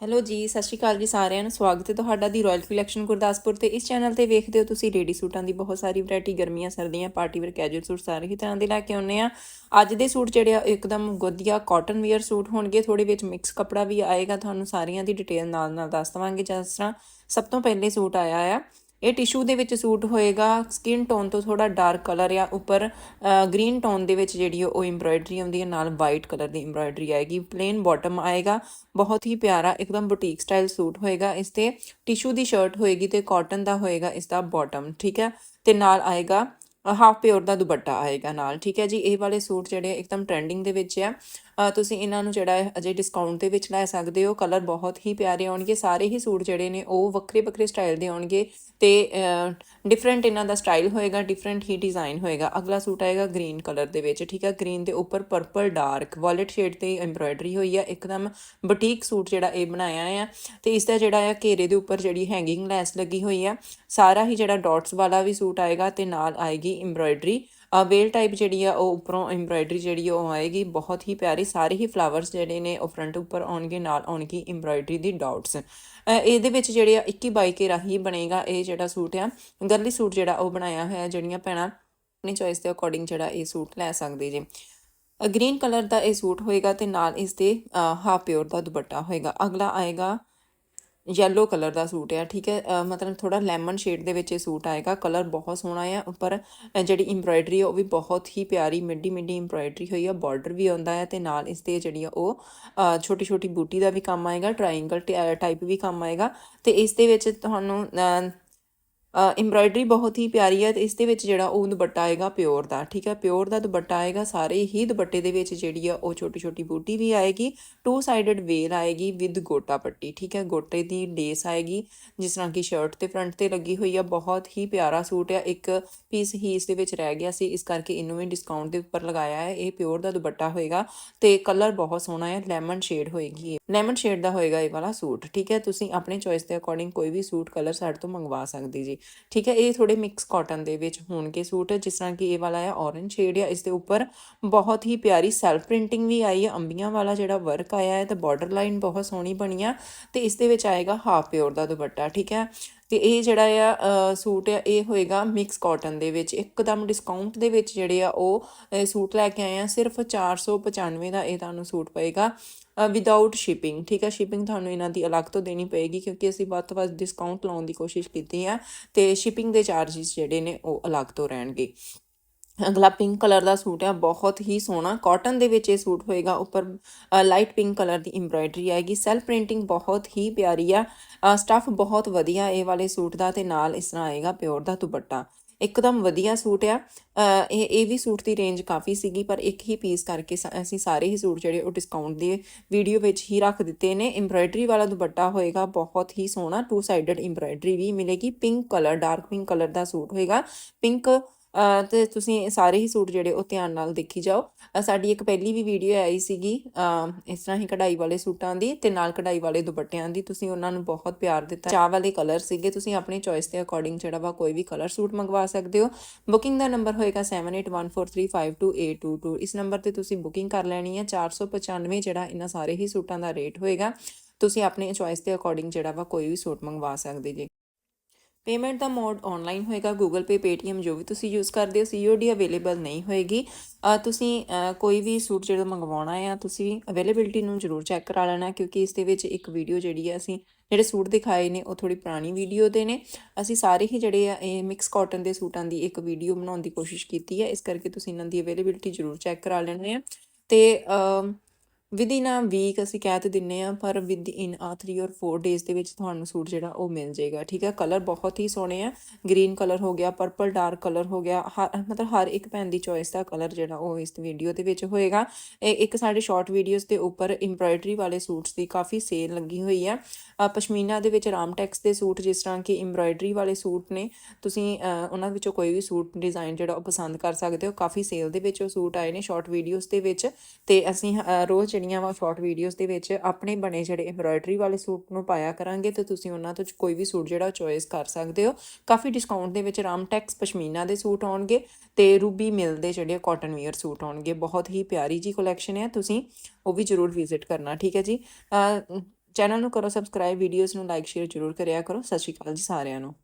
Hello ਜੀ, ਸਤਿ ਸ਼੍ਰੀ ਅਕਾਲ ਜੀ ਸਾਰਿਆਂ ਨੂੰ। ਸਵਾਗਤ ਹੈ ਤੁਹਾਡਾ ਦੀ ਰਾਇਲ ਕਲੈਕਸ਼ਨ ਗੁਰਦਾਸਪੁਰ ਤੇ। ਇਸ ਚੈਨਲ ਤੇ ਵੇਖਦੇ ਹੋ ਤੁਸੀਂ ਰੈਡੀ ਸੂਟਾਂ ਦੀ ਬਹੁਤ ਸਾਰੀ ਵੈਰਾਈਟੀ ਗਰਮੀਆਂ, ਸਰਦੀਆਂ ਪਾਰਟੀ ਵੇਅਰ ਕੈਜੂਅਲ ਸੂਟ ਸਾਰੇ ਹੀ ਤਰ੍ਹਾਂ ਦੇ ਲੈ ਕੇ ਆਉਨੇ ਆ ਅੱਜ ਦੇ ਸੂਟ ਜਿਹੜੇ ਆ, ਇੱਕਦਮ ਵਧੀਆ ਕਾਟਨ ਵੇਅਰ ਸੂਟ ਹੋਣਗੇ। ਥੋੜੇ ਵਿੱਚ ਮਿਕਸ ਕੱਪੜਾ ਵੀ ਆਏਗਾ। ਤੁਹਾਨੂੰ ਸਾਰੀਆਂ ਦੀ ਡਿਟੇਲ ਨਾਲ ਨਾਲ ਦੱਸ ਦਵਾਂਗੇ ਜਿਸ ਤਰ੍ਹਾਂ ਸਭ ਤੋਂ ਪਹਿਲੇ ਸੂਟ ਆਇਆ ਆ। ਇਹ ਟਿਸ਼ੂ ਦੇ ਵਿੱਚ ਸੂਟ ਹੋਏਗਾ ਸਕਿਨ ਟੋਨ ਤੋਂ ਥੋੜਾ ਡਾਰਕ ਕਲਰ ਆ, ਉੱਪਰ ਗ੍ਰੀਨ ਟੋਨ ਦੇ ਵਿੱਚ ਜਿਹੜੀ ਉਹ ਐਮਬ੍ਰਾਇਡਰੀ ਆਉਂਦੀ ਹੈ, ਨਾਲ ਵਾਈਟ ਕਲਰ ਦੀ ਐਮਬ੍ਰਾਇਡਰੀ ਆਏਗੀ ਪਲੇਨ ਬਾਟਮ ਆਏਗਾ, ਬਹੁਤ ਹੀ ਪਿਆਰਾ, ਇੱਕਦਮ ਬੁਟੀਕ ਸਟਾਈਲ ਸੂਟ ਹੋਏਗਾ, ਇਸ ਤੇ ਟਿਸ਼ੂ ਦੀ ਸ਼ਰਟ ਹੋਏਗੀ ਤੇ ਕਾਟਨ ਦਾ ਹੋਏਗਾ, ਇਸ ਦਾ ਬਾਟਮ ਠੀਕ ਹੈ, ਤੇ ਨਾਲ ਆਏਗਾ ਹਾਫ ਪਿਓਰ ਦਾ ਦੁਪੱਟਾ ਆਏਗਾ ਨਾਲ, ਠੀਕ ਹੈ ਜੀ, ਇਹ ਵਾਲੇ ਸੂਟ ਜਿਹੜੇ ਇੱਕਦਮ ਟ੍ਰੈਂਡਿੰਗ ਦੇ ਵਿੱਚ ਆ ਤੁਸੀਂ ਇਹਨਾਂ ਨੂੰ ਜਿਹੜਾ ਹੈ ਅਜੇ ਡਿਸਕਾਊਂਟ ਦੇ ਵਿੱਚ ਲੈ ਸਕਦੇ ਹੋ। ਕਲਰ ਬਹੁਤ ਹੀ ਪਿਆਰੇ ਆਉਣਗੇ, ਸਾਰੇ ਹੀ ਸੂਟ ਜਿਹੜੇ ਨੇ ਉਹ ਵੱਖਰੇ ਵੱਖਰੇ ਸਟਾਈਲ ਦੇ ਆਉਣਗੇ ਤੇ ਡਿਫਰੈਂਟ ਇਹਨਾਂ ਦਾ ਸਟਾਈਲ ਹੋਏਗਾ ਡਿਫਰੈਂਟ ਹੀ ਡਿਜ਼ਾਈਨ ਹੋਏਗਾ। ਅਗਲਾ ਸੂਟ ਆਏਗਾ ਗ੍ਰੀਨ ਕਲਰ ਦੇ ਵਿੱਚ, ਠੀਕ ਹੈ ਗ੍ਰੀਨ ਦੇ ਉੱਪਰ ਪਰਪਲ ਡਾਰਕ ਵਾਇਲਟ ਸ਼ੇਡ ਤੇ ਐਮਬ੍ਰਾਇਡਰੀ ਹੋਈ ਹੈ ਇੱਕਦਮ ਬੁਟੀਕ ਸੂਟ ਜਿਹੜਾ ਇਹ ਬਣਾਇਆ ਆ। ਤੇ ਇਸ ਦਾ ਜਿਹੜਾ ਆ ਘੇਰੇ ਦੇ ਉੱਪਰ ਜਿਹੜੀ ਹੈਂਗਿੰਗ ਲੈਸ ਲੱਗੀ ਹੋਈ ਆ। ਸਾਰਾ ਹੀ ਜਿਹੜਾ ਡਾਟਸ ਵਾਲਾ ਵੀ ਸੂਟ ਆਏਗਾ ਤੇ ਨਾਲ ਆਏਗੀ ਐਮਬ੍ਰਾਇਡਰੀ ਵੇਲ ਟਾਈਪ ਜਿਹੜੀ ਆ, ਉਹ ਉੱਪਰੋਂ ਐਮਬ੍ਰਾਇਡਰੀ ਜਿਹੜੀ ਆ, ਉਹ ਆਏਗੀ। ਬਹੁਤ ਹੀ ਪਿਆਰੀ, ਸਾਰੇ ਹੀ ਫਲਾਵਰਸ ਜਿਹੜੇ ਨੇ, ਉਹ ਫਰੰਟ ਉੱਪਰ ਆਉਣਗੇ, ਨਾਲ ਆਉਣਗੀ ਐਮਬ੍ਰਾਇਡਰੀ ਦੀ ਡਾਟਸ ਇਹਦੇ ਵਿੱਚ ਜਿਹੜੇ ਆ 21 22 ਕੇ ਰਾਹੀਂ ਬਣੇਗਾ ਇਹ ਜਿਹੜਾ ਸੂਟ ਆ। ਗਰਲੀ ਸੂਟ ਜਿਹੜਾ ਉਹ ਬਣਾਇਆ ਹੋਇਆ, ਜਿਹੜੀਆਂ ਭੈਣਾਂ ਆਪਣੀ ਚੋਇਸ ਦੇ ਅਕੋਰਡਿੰਗ ਜਿਹੜਾ ਇਹ ਸੂਟ ਲੈ ਸਕਦੇ ਜੀ। ਗ੍ਰੀਨ ਕਲਰ ਦਾ ਇਹ ਸੂਟ ਹੋਏਗਾ ਤੇ ਨਾਲ ਇਸ ਦੇ ਹਾਫ ਪਿਓਰ ਦਾ ਦੁਪੱਟਾ ਹੋਏਗਾ। ਅਗਲਾ ਆਏਗਾ ਯੈਲੋ ਕਲਰ ਦਾ ਸੂਟ ਆ, ਠੀਕ ਹੈ? ਮਤਲਬ ਥੋੜਾ ਲੈਮਨ ਸ਼ੇਡ ਦੇ ਵਿੱਚ ਇਹ ਸੂਟ ਆਏਗਾ ਕਲਰ ਬਹੁਤ ਸੋਹਣਾ ਆ, ਉੱਪਰ ਜਿਹੜੀ ਐਮਬ੍ਰਾਇਡਰੀ ਹੈ ਉਹ ਵੀ ਬਹੁਤ ਹੀ ਪਿਆਰੀ ਮਿੱਡੀ ਮਿੱਡੀ ਐਮਬ੍ਰਾਇਡਰੀ ਹੋਈ ਆ ਬਾਰਡਰ ਵੀ ਆਉਂਦਾ ਹੈ ਤੇ ਨਾਲ ਇਸ ਤੇ ਜਿਹੜੀ ਆ ਉਹ ਛੋਟੀ ਛੋਟੀ ਬੂਟੀ ਦਾ ਵੀ ਕੰਮ ਆਏਗਾ ਟ੍ਰਾਇੰਗਲ ਟਾਈਪ ਵੀ ਕੰਮ ਆਏਗਾ ਤੇ ਇਸ ਦੇ ਵਿੱਚ ਤੁਹਾਨੂੰ ਐਮਬ੍ਰਾਇਡਰੀ ਬਹੁਤ ਹੀ ਪਿਆਰੀ ਹੈ ਤੇ ਇਸ ਦੇ ਵਿੱਚ ਜਿਹੜਾ ਉਹ ਦੁਪੱਟਾ ਆਏਗਾ ਪਿਓਰ ਦਾ, ਠੀਕ ਹੈ? ਪਿਓਰ ਦਾ ਦੁਪੱਟਾ ਆਏਗਾ, ਸਾਰੇ ਹੀ ਦੁਪੱਟੇ ਦੇ ਵਿੱਚ ਜਿਹੜੀ ਆ ਉਹ ਛੋਟੀ ਛੋਟੀ ਬੂਟੀ ਵੀ ਆਏਗੀ ਟੂ ਸਾਈਡਡ ਵੇਲ ਆਏਗੀ ਵਿਦ ਗੋਟਾ ਪੱਟੀ, ਠੀਕ ਹੈ? ਗੋਟੇ ਦੀ ਲੇਸ ਆਏਗੀ, ਜਿਸ ਤਰ੍ਹਾਂ ਕਿ ਸ਼ਰਟ ਤੇ ਫਰੰਟ ਤੇ ਲੱਗੀ ਹੋਈ ਆ, ਬਹੁਤ ਹੀ ਪਿਆਰਾ ਸੂਟ ਆ, ਇੱਕ ਪੀਸ ਹੀ ਇਸ ਦੇ ਵਿੱਚ ਰਹਿ ਗਿਆ ਸੀ, ਇਸ ਕਰਕੇ ਇਹਨੂੰ ਵੀ ਡਿਸਕਾਊਂਟ ਦੇ ਉੱਪਰ ਲਗਾਇਆ ਹੈ, ਇਹ ਪਿਓਰ ਦਾ ਦੁਪੱਟਾ ਹੋਏਗਾ ਤੇ ਕਲਰ ਬਹੁਤ ਸੋਹਣਾ ਹੈ ਲੈਮਨ ਸ਼ੇਡ ਹੋਏਗੀ ਲੈਮਨ ਸ਼ੇਡ ਦਾ ਹੋਏਗਾ ਇਹ ਵਾਲਾ ਸੂਟ, ਠੀਕ ਹੈ? ਤੁਸੀਂ ਆਪਣੇ ਚੋਇਸ ਦੇ ਅਕੋਰਡਿੰਗ ਕੋਈ ਵੀ ਸੂਟ ਕਲਰ ਸਾਡੇ ਤੋਂ ਮੰਗਵਾ ਸਕਦੇ ਜੀ। ਠੀਕ ਹੈ, ਇਹ ਥੋੜੇ ਮਿਕਸ ਕਾਟਨ ਦੇ ਵਿੱਚ ਹੋਣਗੇ ਸੂਟ, ਜਿਸ ਤਰ੍ਹਾਂ ਕਿ ਇਹ ਵਾਲਾ ਹੈ ਔਰੇਂਜ ਸ਼ੇਡ ਹੈ ਇਸ ਦੇ ਉੱਪਰ ਬਹੁਤ ਹੀ ਪਿਆਰੀ ਸੈਲਫ ਪ੍ਰਿੰਟਿੰਗ ਵੀ ਆਈ ਹੈ, ਅੰਬੀਆਂ ਵਾਲਾ ਜਿਹੜਾ ਵਰਕ ਆਇਆ ਹੈ, ਤੇ ਬਾਰਡਰ ਲਾਈਨ ਬਹੁਤ ਸੋਹਣੀ ਬਣੀ ਆ, ਤੇ ਇਸ ਦੇ ਵਿੱਚ ਆਏਗਾ ਹਾਫ ਪਿਓਰ ਦਾ ਦੁਪੱਟਾ, ਠੀਕ ਹੈ। ਤੇ ਇਹ ਜਿਹੜਾ ਆ ਸੂਟ ਆ, ਇਹ ਹੋਏਗਾ ਮਿਕਸ ਕਾਟਨ ਦੇ ਵਿੱਚ। ਇੱਕਦਮ ਡਿਸਕਾਊਂਟ ਦੇ ਵਿੱਚ ਜਿਹੜੇ ਆ, ਉਹ ਸੂਟ ਲੈ ਕੇ ਆਏ ਆ। ਸਿਰਫ 495 ਦਾ ਇਹ ਤੁਹਾਨੂੰ ਸੂਟ ਪਏਗਾ। ਵਿਦਆਊਟ ਸ਼ਿਪਿੰਗ ਠੀਕ ਹੈ ਸ਼ਿਪਿੰਗ ਤੁਹਾਨੂੰ ਇਹਨਾਂ ਦੀ ਅਲੱਗ ਤੋਂ ਦੇਣੀ ਪਏਗੀ ਕਿਉਂਕਿ ਅਸੀਂ ਵੱਧ ਤੋਂ ਵੱਧ ਡਿਸਕਾਊਂਟ ਲਾਉਣ ਦੀ ਕੋਸ਼ਿਸ਼ ਕੀਤੀ ਆ ਤੇ ਸ਼ਿਪਿੰਗ ਦੇ ਚਾਰजेस ਜਿਹੜੇ ਨੇ, ਉਹ ਅਲੱਗ ਤੋਂ ਰਹਿਣਗੇ। ਅਗਲਾ ਪਿੰਕ ਕਲਰ ਦਾ ਸੂਟ ਹੈ, ਬਹੁਤ ਹੀ ਸੋਹਣਾ। ਕਾਟਨ ਦੇ ਵਿੱਚ ਇਹ ਸੂਟ ਹੋਏਗਾ, ਉੱਪਰ ਲਾਈਟ ਪਿੰਕ ਕਲਰ ਦੀ ਐਮਬ੍ਰਾਇਡਰੀ ਆਏਗੀ। ਸੈਲਫ ਪ੍ਰਿੰਟਿੰਗ ਬਹੁਤ ਹੀ ਪਿਆਰੀ ਆ। ਸਟਫ ਬਹੁਤ ਵਧੀਆ ਇਹ ਵਾਲੇ ਸੂਟ ਦਾ ਤੇ ਨਾਲ ਇਸ ਤਰ੍ਹਾਂ ਆਏਗਾ ਪਿਓਰ ਦਾ ਦੁਪੱਟਾ। ਇੱਕਦਮ ਵਧੀਆ ਸੂਟ ਆ। ਇਹ ਇਹ ਵੀ ਸੂਟ ਦੀ ਰੇਂਜ ਕਾਫੀ ਸੀਗੀ, ਪਰ ਇੱਕ ਹੀ ਪੀਸ ਕਰਕੇ ਸ- ਅਸੀਂ ਸਾਰੇ ਹੀ ਸੂਟ ਜਿਹੜੇ ਉਹ ਡਿਸਕਾਊਂਟ ਦੇ ਵੀਡੀਓ ਵਿੱਚ ਹੀ ਰੱਖ ਦਿੱਤੇ ਨੇ। ਐਮਬ੍ਰਾਇਡਰੀ ਵਾਲਾ ਦੁਪੱਟਾ ਹੋਏਗਾ, ਬਹੁਤ ਹੀ ਸੋਹਣਾ। ਟੂ ਸਾਈਡਡ ਐਮਬ੍ਰਾਇਡਰੀ ਵੀ ਮਿਲੇਗੀ। Pink colour dark pink colour ਦਾ ਸੂਟ ਹੋਏਗਾ। ਪਿੰਕ ਤੇ ਤੁਸੀਂ ਸਾਰੇ ਹੀ ਸੂਟ ਜਿਹੜੇ ਉਹ ਧਿਆਨ ਨਾਲ ਦੇਖੀ ਜਾਓ। ਸਾਡੀ ਇੱਕ ਪਹਿਲੀ ਵੀ ਵੀਡੀਓ ਆਈ ਸੀਗੀ ਇਸ ਤਰ੍ਹਾਂ ਹੀ ਕਢਾਈ ਵਾਲੇ ਸੂਟਾਂ ਦੀ ਤੇ ਨਾਲ ਕਢਾਈ ਵਾਲੇ ਦੁਪੱਟਿਆਂ ਦੀ। ਤੁਸੀਂ ਉਹਨਾਂ ਨੂੰ ਬਹੁਤ ਪਿਆਰ ਦਿੱਤਾ। ਚਾਹ ਵਾਲੇ ਕਲਰ ਸੀਗੇ, ਤੁਸੀਂ ਆਪਣੀ ਚੋਇਸ ਦੇ ਅਕੋਰਡਿੰਗ ਜਿਹੜਾ ਵਾ ਕੋਈ ਵੀ ਕਲਰ ਸੂਟ ਮੰਗਵਾ ਸਕਦੇ ਹੋ। ਬੁਕਿੰਗ ਦਾ ਨੰਬਰ ਹੋਏਗਾ 7814352822 ਇਸ ਨੰਬਰ ਤੇ ਤੁਸੀਂ ਬੁਕਿੰਗ ਕਰ ਲੈਣੀ ਹੈ। 495 ਜਿਹੜਾ ਇਹਨਾਂ ਸਾਰੇ ਹੀ ਸੂਟਾਂ ਦਾ ਰੇਟ ਹੋਏਗਾ। ਤੁਸੀਂ ਆਪਣੇ ਚੋਇਸ ਦੇ ਅਕੋਰਡਿੰਗ ਜਿਹੜਾ ਵਾ ਕੋਈ ਵੀ ਸੂਟ ਮੰਗਵਾ ਸਕਦੇ ਜੀ। ਪੇਮੈਂਟ ਦਾ ਮੋਡ ਆਨਲਾਈਨ ਹੋਏਗਾ, Google Pay, Paytm ਜੋ ਵੀ ਤੁਸੀਂ ਯੂਜ਼ ਕਰਦੇ ਹੋ COD ਅਵੇਲੇਬਲ ਨਹੀਂ ਹੋਏਗੀ। ਤੁਸੀਂ ਕੋਈ ਵੀ ਸੂਟ ਜਿਹੜਾ ਮੰਗਵਾਉਣਾ ਆ, ਤੁਸੀਂ ਅਵੇਲੇਬਿਲਟੀ ਨੂੰ ਜ਼ਰੂਰ ਚੈੱਕ ਕਰਾ ਲੈਣਾ, ਕਿਉਂਕਿ ਇਸ ਦੇ ਵਿੱਚ ਇੱਕ ਵੀਡੀਓ ਜਿਹੜੀ ਆ ਅਸੀਂ, ਜਿਹੜੇ ਸੂਟ ਦਿਖਾਏ ਨੇ, ਉਹ ਥੋੜੀ ਪੁਰਾਣੀ ਵੀਡੀਓ ਦੇ ਨੇ। ਅਸੀਂ ਸਾਰੇ ਹੀ ਜਿਹੜੇ ਆ, ਇਹ ਮਿਕਸ ਕਾਟਨ ਦੇ ਸੂਟਾਂ ਦੀ ਇੱਕ ਵੀਡੀਓ ਬਣਾਉਣ ਦੀ ਕੋਸ਼ਿਸ਼ ਕੀਤੀ ਹੈ ਇਸ ਕਰਕੇ ਤੁਸੀਂ ਇਹਨਾਂ ਦੀ ਅਵੇਲੇਬਿਲਟੀ ਜ਼ਰੂਰ ਚੈੱਕ ਕਰਾ ਲੈਣੇ ਆ। ਤੇ ਵਿਦ ਇਨ ਅ ਵੀਕ ਅਸੀਂ ਕਹਿ ਤੇ ਦਿੰਨੇ ਆ, ਪਰ ਵਿਦ ਇਨ ਆ 3 ਔਰ 4 ਡੇਜ਼ ਦੇ ਵਿੱਚ ਤੁਹਾਨੂੰ ਸੂਟ ਜਿਹੜਾ ਉਹ ਮਿਲ ਜਾਏਗਾ, ਠੀਕ ਹੈ ਕਲਰ ਬਹੁਤ ਹੀ ਸੋਹਣੇ ਆ ਗ੍ਰੀਨ ਕਲਰ ਹੋ ਗਿਆ ਪਰਪਲ ਡਾਰਕ ਕਲਰ ਹੋ ਗਿਆ, ਹਰ, ਮਤਲਬ ਹਰ ਇੱਕ ਭੈਣ ਦੀ ਚੋਇਸ ਦਾ ਕਲਰ ਜਿਹੜਾ ਉਹ ਇਸ ਵੀਡੀਓ ਦੇ ਵਿੱਚ ਹੋਏਗਾ। ਇਹ ਇੱਕ ਸਾਡੇ ਸ਼ਾਰਟ ਵੀਡੀਓਜ਼ ਦੇ ਉੱਪਰ ਐਮਬ੍ਰਾਇਡਰੀ ਵਾਲੇ ਸੂਟਸ ਦੀ ਕਾਫੀ ਸੇਲ ਲੱਗੀ ਹੋਈ ਆ। ਪਸ਼ਮੀਨਾ ਦੇ ਵਿੱਚ ਰਾਮਟੈਕਸ ਦੇ ਸੂਟ ਜਿਸ ਤਰ੍ਹਾਂ ਕਿ ਐਮਬ੍ਰਾਇਡਰੀ ਵਾਲੇ ਸੂਟ ਨੇ, ਤੁਸੀਂ ਉਹਨਾਂ ਵਿੱਚੋਂ ਕੋਈ ਵੀ ਸੂਟ ਡਿਜ਼ਾਈਨ ਜਿਹੜਾ ਉਹ ਪਸੰਦ ਕਰ ਸਕਦੇ ਹੋ। ਕਾਫੀ ਸੇਲ ਦੇ ਵਿੱਚ ਉਹ ਸੂਟ ਆਏ ਨੇ ਸ਼ਾਰਟ ਵੀਡੀਓਜ਼ ਦੇ ਵਿੱਚ ਤੇ ਅਸੀਂ ਰੋਜ਼ ਜਿਹੜੀਆਂ ਵਾ ਸ਼ਾਰਟ ਵੀਡੀਓਜ਼ ਦੇ ਵਿੱਚ ਆਪਣੇ ਬਣੇ ਜਿਹੜੇ ਐਮਬ੍ਰਾਇਡਰੀ ਵਾਲੇ ਸੂਟ ਨੂੰ ਪਾਇਆ ਕਰਾਂਗੇ, ਤੇ ਤੁਸੀਂ ਉਹਨਾਂ ਤੋਂ ਕੋਈ ਵੀ ਸੂਟ ਜਿਹੜਾ ਚੋਇਸ ਕਰ ਸਕਦੇ ਹੋ। ਕਾਫੀ ਡਿਸਕਾਊਂਟ ਦੇ ਵਿੱਚ ਰਾਮਟੈਕਸ ਪਸ਼ਮੀਨਾ ਦੇ ਸੂਟ ਆਉਣਗੇ ਤੇ ਰੂਬੀ ਮਿਲ ਦੇ ਜਿਹੜੇ ਕਾਟਨ ਵੇਅਰ ਸੂਟ ਆਉਣਗੇ। ਬਹੁਤ ਹੀ ਪਿਆਰੀ ਜੀ ਕਲੈਕਸ਼ਨ ਹੈ ਤੁਸੀਂ ਉਹ ਵੀ ਜ਼ਰੂਰ ਵਿਜ਼ਿਟ ਕਰਨਾ, ਠੀਕ ਹੈ ਜੀ? ਚੈਨਲ ਨੂੰ ਕਰੋ ਸਬਸਕ੍ਰਾਈਬ ਵੀਡੀਓਜ਼ ਨੂੰ ਲਾਈਕ ਸ਼ੇਅਰ ਜ਼ਰੂਰ ਕਰਿਆ ਕਰੋ। ਸਤਿ ਸ਼੍ਰੀ ਅਕਾਲ ਜੀ ਸਾਰਿਆਂ ਨੂੰ।